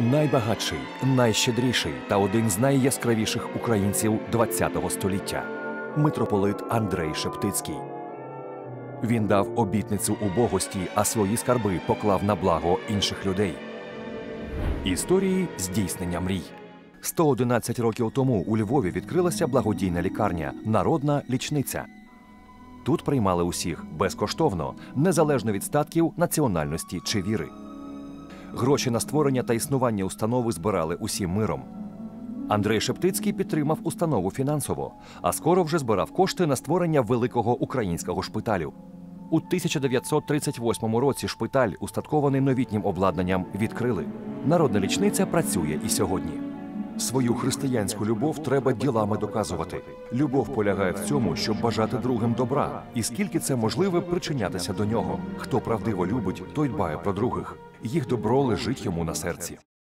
найбагатший, найщедріший та один з найяскравіших українців ХХ століття митрополит Андрей Шептицький. Він дав обітницю убогості, а свої скарби поклав на благо інших людей. Історії здійснення мрій. 111 років тому у Львові відкрилася благодійна лікарня Народна лічниця. Тут приймали усіх безкоштовно, незалежно від статків, національності чи віри. Гроші на створення та існування установи збирали усім миром. Андрей Шептицький підтримав установу фінансово, а скоро вже збирав кошти на створення великого українського шпиталю. У 1938 році шпиталь, устаткований новітнім обладнанням, відкрили. Народна лічниця працює і сьогодні. Свою християнську любов треба ділами доказувати. Любов полягає в цьому, щоб бажати другим добра, і скільки це можливе причинятися до нього. Хто правдиво любить, той дбає про других. Їх добро лежить йому на серці.